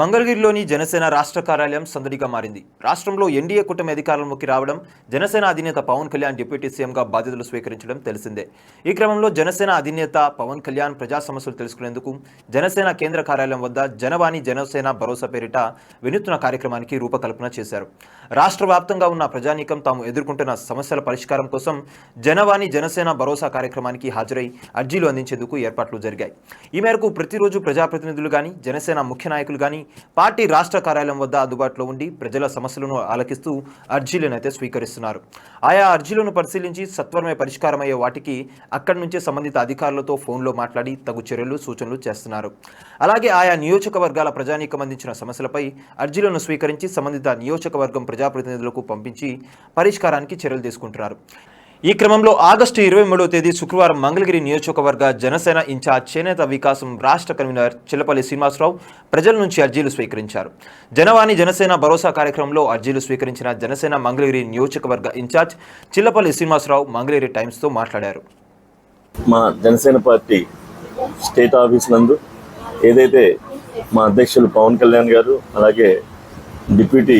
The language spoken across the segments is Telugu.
మంగళగిరిలోని జనసేన రాష్ట్ర కార్యాలయం సందడిగా మారింది. రాష్ట్రంలో ఎన్డీఏ కూటమి అధికారంలోకి రావడం జనసేన అధినేత పవన్ కళ్యాణ్ డిప్యూటీ సీఎంగా బాధ్యతలు స్వీకరించడం తెలిసిందే. ఈ క్రమంలో జనసేన అధినేత పవన్ కళ్యాణ్ ప్రజా సమస్యలు తెలుసుకునేందుకు జనసేన కేంద్ర కార్యాలయం వద్ద జనవాణి జనసేన భరోసా పేరిట వినూత్న కార్యక్రమానికి రూపకల్పన చేశారు. రాష్ట్ర వ్యాప్తంగా ఉన్న ప్రజానీకం తాము ఎదుర్కొంటున్న సమస్యల పరిష్కారం కోసం జనవాణి జనసేన భరోసా కార్యక్రమానికి హాజరై అర్జీలు అందించేందుకు ఏర్పాట్లు జరిగాయి. ఈ మేరకు ప్రతిరోజు ప్రజాప్రతినిధులు కానీ జనసేన ముఖ్య నాయకులు పార్టీ రాష్ట్ర కార్యాలయం వద్ద అందుబాటులో ఉండి ప్రజల సమస్యలను ఆలకిస్తూ అర్జీలను అయితే స్వీకరిస్తున్నారు. ఆయా అర్జీలను పరిశీలించి సత్వరమే పరిష్కారమయ్యే వాటికి అక్కడి నుంచే సంబంధిత అధికారులతో ఫోన్లో మాట్లాడి తగు చర్యలు సూచనలు చేస్తున్నారు. అలాగే ఆయా నియోజకవర్గాల ప్రజానీకం అందించిన సమస్యలపై అర్జీలను స్వీకరించి సంబంధిత నియోజకవర్గం ప్రజాప్రతినిధులకు పంపించి పరిష్కారానికి చర్యలు తీసుకుంటున్నారు. ఈ క్రమంలో ఆగస్టు ఇరవై మూడవ తేదీ శుక్రవారం మంగళగిరి నియోజకవర్గ జనసేన ఇన్ఛార్జ్ చేనేత వికాసం రాష్ట్ర కన్వీనర్ చిల్లపల్లి శ్రీనివాసరావు ప్రజల నుంచి అర్జీలు స్వీకరించారు. జనవాణి జనసేన భరోసా కార్యక్రమంలో అర్జీలు స్వీకరించిన జనసేన మంగళగిరి నియోజకవర్గ ఇన్ఛార్జ్ చిల్లపల్లి శ్రీనివాసరావు మంగళగిరి టైమ్స్తో మాట్లాడారు. మా జనసేన పార్టీ స్టేట్ ఆఫీస్ నందు ఏదైతే మా అధ్యక్షులు పవన్ కళ్యాణ్ గారు అలాగే డిప్యూటీ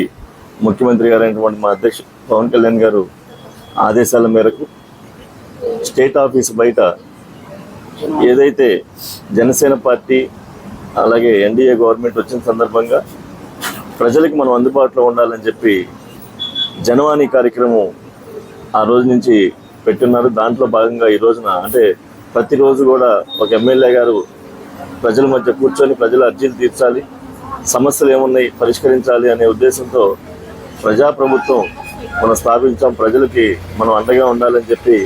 ముఖ్యమంత్రి గారైనటువంటి మా అధ్యక్షుడు పవన్ కళ్యాణ్ గారు ఆదేశాల మేరకు స్టేట్ ఆఫీస్ బయట ఏదైతే జనసేన పార్టీ అలాగే ఎన్డీఏ గవర్నమెంట్ వచ్చిన సందర్భంగా ప్రజలకు మనం అందుబాటులో ఉండాలని చెప్పి జనవాణి కార్యక్రమం ఆ రోజు నుంచి పెట్టున్నారు. దాంట్లో భాగంగా ఈ రోజున అంటే ప్రతిరోజు కూడా ఒక ఎమ్మెల్యే గారు ప్రజల మధ్య కూర్చొని ప్రజల అర్జీలు తీర్చాలి సమస్యలు ఏమున్నాయి పరిష్కరించాలి అనే ఉద్దేశంతో ప్రజాప్రభుత్వం మనం స్థాపించాం ప్రజలకి మనం అండగా ఉండాలని చెప్పి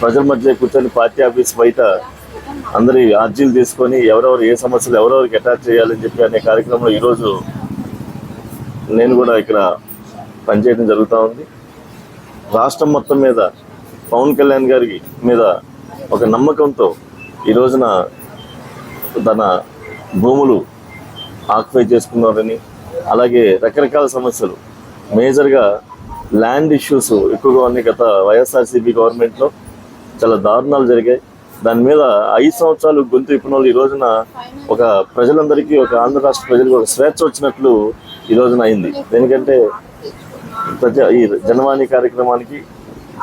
ప్రజల మధ్య కూర్చొని పార్టీ ఆఫీస్ బయట అందరి అర్జీలు తీసుకొని ఎవరెవరు ఏ సమస్యలు ఎవరెవరికి అటాచ్ చేయాలని చెప్పి అనే కార్యక్రమంలో ఈరోజు నేను కూడా ఇక్కడ పనిచేయడం జరుగుతూ ఉంది. రాష్ట్రం మొత్తం మీద పవన్ కళ్యాణ్ గారి మీద ఒక నమ్మకంతో ఈ రోజున తన భూములు ఆక్యుపై చేసుకున్నారని అలాగే రకరకాల సమస్యలు. మేజర్గా ల్యాండ్ ఇష్యూస్ ఎక్కువగా ఉన్నాయి గత వైఎస్ఆర్సీపీ గవర్నమెంట్లో. చాలా దారుణాలు జరిగాయి. దాని మీద ఐదు సంవత్సరాలు గొంతు ఇప్పిన ఈ రోజున ఒక ప్రజలందరికీ ఒక ఆంధ్ర రాష్ట్ర ప్రజలకు ఒక స్వేచ్ఛ వచ్చినట్లు ఈ రోజున అయింది. ఎందుకంటే ప్రజా ఈ జనవాణి కార్యక్రమానికి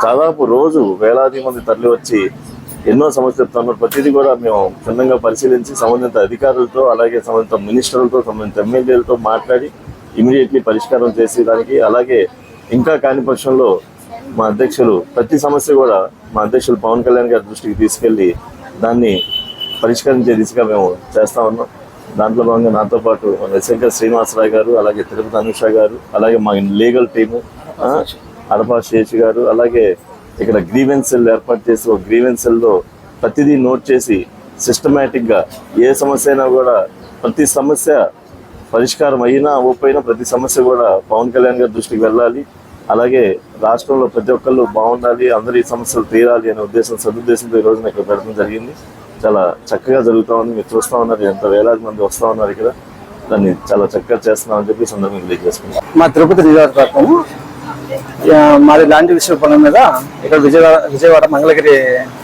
దాదాపు రోజు వేలాది మంది తరలి వచ్చి ఎన్నో సమస్యలు చెప్తున్నారు ప్రతిదీ కూడా మేము క్షుణ్ణంగా పరిశీలించి సంబంధిత అధికారులతో అలాగే సంబంధిత మినిస్టర్లతో సంబంధిత ఎమ్మెల్యేలతో మాట్లాడి ఇమీడియట్లీ పరిష్కారం చేసేదానికి అలాగే ఇంకా కాని పక్షంలో మా అధ్యక్షులు ప్రతి సమస్య కూడా మా అధ్యక్షులు పవన్ కళ్యాణ్ గారి దృష్టికి తీసుకెళ్ళి దాన్ని పరిష్కరించే దిశగా మేము చేస్తా ఉన్నాం. దాంట్లో భాగంగా నాతో పాటు శంకర్ శ్రీనివాసరావు గారు అలాగే తిరుపతి అనుష గారు అలాగే మా లీగల్ టీము అడపా శేషి గారు అలాగే ఇక్కడ గ్రీవెన్స్ సెల్ ఏర్పాటు చేసి ఒక గ్రీవెన్స్ సెల్లో ప్రతిదీ నోట్ చేసి సిస్టమేటిక్గా ఏ సమస్య అయినా కూడా ప్రతి సమస్య పరిష్కారం అయినా అవ్వకపోయినా ప్రతి సమస్య కూడా పవన్ కళ్యాణ్ గారి దృష్టికి వెళ్ళాలి. అలాగే రాష్ట్రంలో ప్రతి ఒక్కళ్ళు బాగుండాలి అందరి సమస్యలు తీరాలి అనే ఉద్దేశం సదుద్దేశంతో ఈ రోజున ఇక్కడ పెట్టడం జరిగింది. చాలా చక్కగా జరుగుతూ ఉంది మీరు చూస్తూ ఉన్నారు ఎంత వేలాది మంది వస్తూ ఉన్నారు ఇక్కడ. దాన్ని చాలా చక్కగా చేస్తున్నామని చెప్పి సందర్భంగా తెలియజేసుకున్నాం మా తిరుపతి నియోజకవర్గం ఆ, మాది లాంటి విషయ పనుల మీద ఇక్కడ విజయవాడ విజయవాడ మంగళగిరి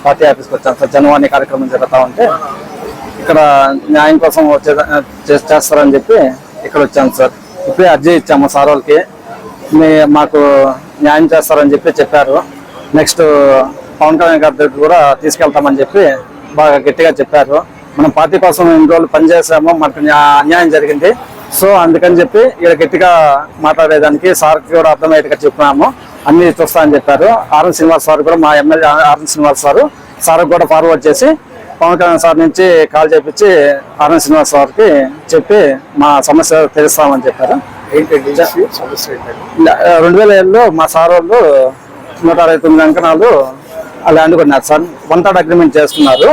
పార్టీ ఆఫీస్కి వచ్చాను సార్ జనవాణి కార్యక్రమం జరుగుతూ ఉంటే ఇక్కడ న్యాయం కోసం వచ్చే చే- చేస్తారని చెప్పి ఇక్కడ వచ్చాను సార్. ఇప్పుడే అర్జీ ఇచ్చాము సార్ వాళ్ళకి. మాకు న్యాయం చేస్తారని చెప్పి చెప్పారు. నెక్స్ట్ పవన్ కళ్యాణ్ గారి దగ్గర కూడా తీసుకెళ్తామని చెప్పి బాగా గట్టిగా చెప్పారు. మనం పార్టీ కోసం ఇన్ని రోజులు పనిచేసాము మనకు అన్యాయం జరిగింది. సో అందుకని చెప్పి ఇక్కడ గట్టిగా మాట్లాడేదానికి సార్కి కూడా అర్థమయ్యేట్టుగా చెప్పినాము. అన్ని చూస్తామని చెప్పారు. ఆర్ఎన్ శ్రీనివాస్ సార్ కూడా మా MLA RN Srinivas sir sir కూడా ఫార్వర్డ్ చేసి పవన్ కళ్యాణ్ సార్ నుంచి కాల్ చేపించి ఆర్ఎన్ శ్రీనివాస్ సార్కి చెప్పి మా సమస్య తెలుస్తామని చెప్పారు. రెండు వేల ఏడులో మా సార్ వాళ్ళు నూట అరవై తొమ్మిది అంకణాలు ఆ ల్యాండ్ కొన్నారు. సార్ వన్ థర్డ్ అగ్రిమెంట్ చేసుకున్నారు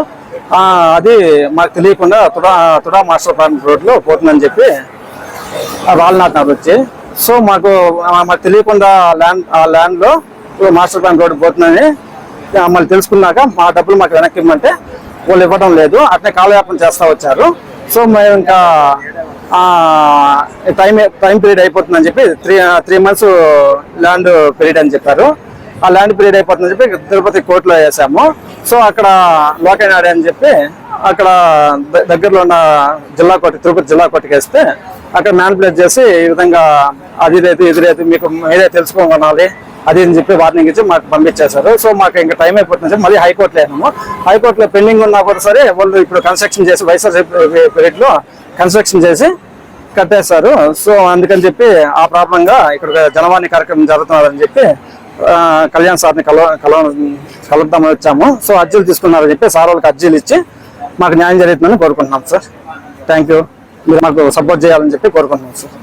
ఆ, అది మాకు తెలియకుండా తుడా తుడా మాస్టర్ ప్లాన్ రోడ్లో పోతుందని చెప్పి వాళ్ళు నాటినారు వచ్చి సో మాకు మాకు తెలియకుండా ల్యాండ్ ఆ ల్యాండ్లో మాస్టర్ ప్లాన్ రోడ్ పోతుందని మళ్ళీ తెలుసుకున్నాక మా డబ్బులు మాకు వెనక్కి ఇవ్వమంటే వాళ్ళు ఇవ్వడం లేదు. అట్నే కాలయాపన చేస్తా వచ్చారు. సో మేము ఇంకా టైం టైం పీరియడ్ అయిపోతుందని చెప్పి three three months land period అని చెప్పారు. ఆ ల్యాండ్ పీరియడ్ అయిపోతుందని చెప్పి తిరుపతి కోర్టులో వేసాము. సో అక్కడ లోకైనాడు అని చెప్పి అక్కడ ద- దగ్గరలో ఉన్న జిల్లా కోర్టు తిరుపతి జిల్లా కోర్టుకి వేస్తే అక్కడ మ్యానిపులేట్ చేసి ఈ విధంగా అది రైతు ఇది రైతు మీకు మీరే తెలుసుకోవాలి అది అని చెప్పి వార్నింగ్ ఇచ్చి మాకు పంపించేశారు. సో మాకు ఇంకా టైం అయిపోతుంది చెప్పి మళ్ళీ హైకోర్టులో వెళ్ళాము హైకోర్టులో పెండింగ్ ఉన్నా కూడా సరే వాళ్ళు ఇప్పుడు కన్స్ట్రక్షన్ చేసి వైఎస్ఆర్ పీరియడ్లో కన్స్ట్రక్షన్ చేసి కట్టేశారు. సో అందుకని చెప్పి ఆ ప్రాబ్లంగా ఇక్కడ జనవాణి కార్యక్రమం జరుగుతున్నదని చెప్పి కళ్యాణ్ సార్ని కలవ కలవ కలుద్దామని వచ్చాము. సో అర్జీలు తీసుకున్నారని చెప్పి సార్ వాళ్ళకి అర్జీలు ఇచ్చి మాకు న్యాయం జరుగుతుందని కోరుకుంటున్నాం సార్. థ్యాంక్ యూ మీరు మాకు సపోర్ట్ చేయాలని చెప్పి కోరుకుంటున్నాం సార్.